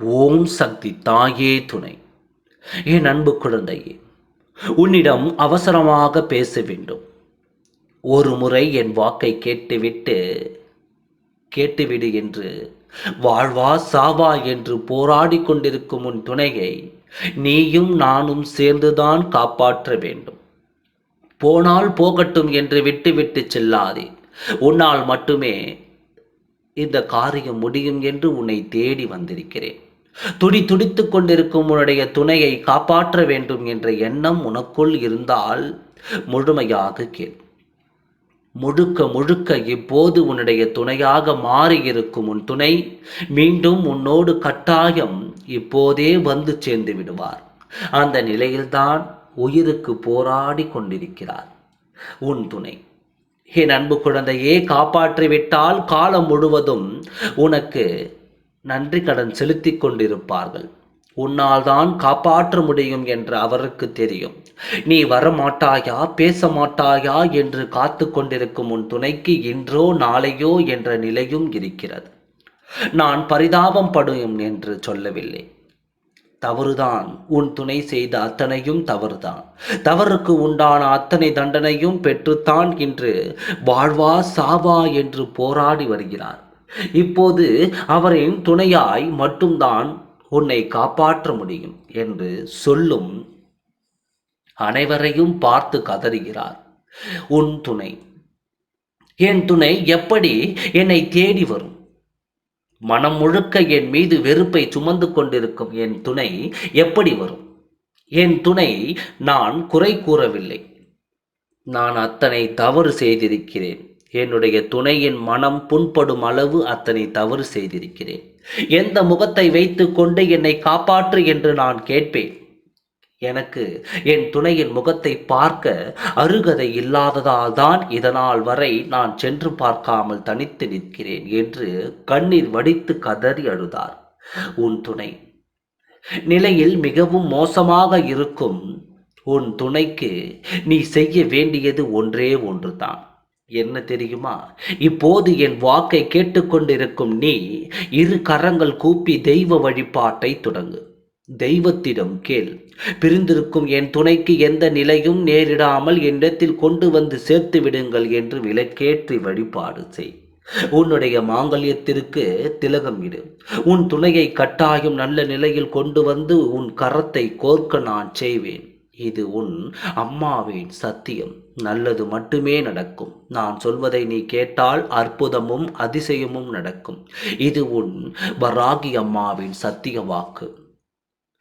ஓம் சக்தி தாயே துணை. என் அன்பு குழந்தையே உன்னிடம் அவசரமாக பேச வேண்டும். ஒரு முறை என் வாக்கை கேட்டுவிட்டு கேட்டுவிடு என்று வாழ்வா சாவா என்று போராடி கொண்டிருக்கும் உன் துணையை நீயும் நானும் சேர்ந்துதான் காப்பாற்ற வேண்டும். போனால் போகட்டும் என்று விட்டுவிட்டு செல்லாதே. உன்னால் மட்டுமே இந்த காரியம் முடியும் என்று உன்னை தேடி வந்திருக்கிறேன். துடி துடித்து கொண்டிருக்கும் உன்னுடைய துணையை காப்பாற்ற வேண்டும் என்ற எண்ணம் உனக்குள் இருந்தால் முழுமையாக கேள். முழுக்க முழுக்க இப்போது உன்னுடைய துணையாக மாறியிருக்கும் உன் துணை மீண்டும் உன்னோடு கட்டாயம் இப்போதே வந்து சேர்ந்து விடுவார். அந்த நிலையில்தான் உயிருக்கு போராடி கொண்டிருக்கிறார் உன் துணை. என் அன்பு குழந்தையே காப்பாற்றிவிட்டால் காலம் முழுவதும் உனக்கு நன்றி கடன் செலுத்தி கொண்டிருப்பார்கள். உன்னால் தான் காப்பாற்ற முடியும் என்று அவருக்கு தெரியும். நீ வரமாட்டாயா பேச மாட்டாயா என்று காத்து கொண்டிருக்கும் உன் துணைக்கு இன்றோ நாளையோ என்ற நிலையும் இருக்கிறது. நான் பரிதாபம் படும் என்று சொல்லவில்லை. தவறுதான். உன் துணை செய்த அத்தனையும் தவறுதான். தவறுக்கு உண்டான அத்தனை தண்டனையும் பெற்றுத்தான் இன்று வாழ்வா சாவா என்று போராடி வருகிறார். இப்போது அவரின் துணையாய் மட்டும்தான் உன்னை காப்பாற்ற முடியும் என்று சொல்லும் அனைவரையும் பார்த்து கதறுகிறார் உன் துணை. என் துணை எப்படி என்னை தேடி வரும்? மனம் முழுக்க என் மீது வெறுப்பை சுமந்து கொண்டிருக்கும் என் துணை எப்படி வரும்? என் துணை நான் குறை கூறவில்லை. நான் அத்தனை தவறு செய்திருக்கிறேன். என்னுடைய துணையின் மனம் புண்படும் அளவு அத்தனை தவறு செய்திருக்கிறேன். எந்த முகத்தை வைத்து கொண்டு என்னை காப்பாற்று என்று நான் கேட்பேன். எனக்கு என் துணையின் முகத்தை பார்க்க அருகதை இல்லாததால் தான் இதனால் வரை நான் சென்று பார்க்காமல் தனித்து நிற்கிறேன் என்று கண்ணீர் வடித்து கதறி அழுதார். உன் துணை. நிலையில் மிகவும் மோசமாக இருக்கும் உன் துணைக்கு நீ செய்ய வேண்டியது ஒன்றே ஒன்றுதான். என்ன தெரியுமா? இப்போது என் வாக்கை கேட்டுக்கொண்டிருக்கும் நீ இரு கரங்கள் கூப்பி தெய்வ வழிபாட்டை தொடங்கு. தெய்வத்திடம் கேள். பிரிந்திருக்கும் என் துணைக்கு எந்த நிலையும் நேரிடாமல் என்னிடத்தில் கொண்டு வந்து சேர்த்து விடுங்கள் என்று விலக்கேற்றி வழிபாடு செய். உன்னுடைய மாங்கல்யத்திற்கு திலகம் இடு. உன் துணையை கட்டாயம் நல்ல நிலையில் கொண்டு வந்து உன் கரத்தை கோர்க்க நான் செய்வேன். இது உன் அம்மாவின் சத்தியம். நல்லது மட்டுமே நடக்கும். நான் சொல்வதை நீ கேட்டால் அற்புதமும் அதிசயமும் நடக்கும். இது உன் வராகி அம்மாவின் சத்திய வாக்கு.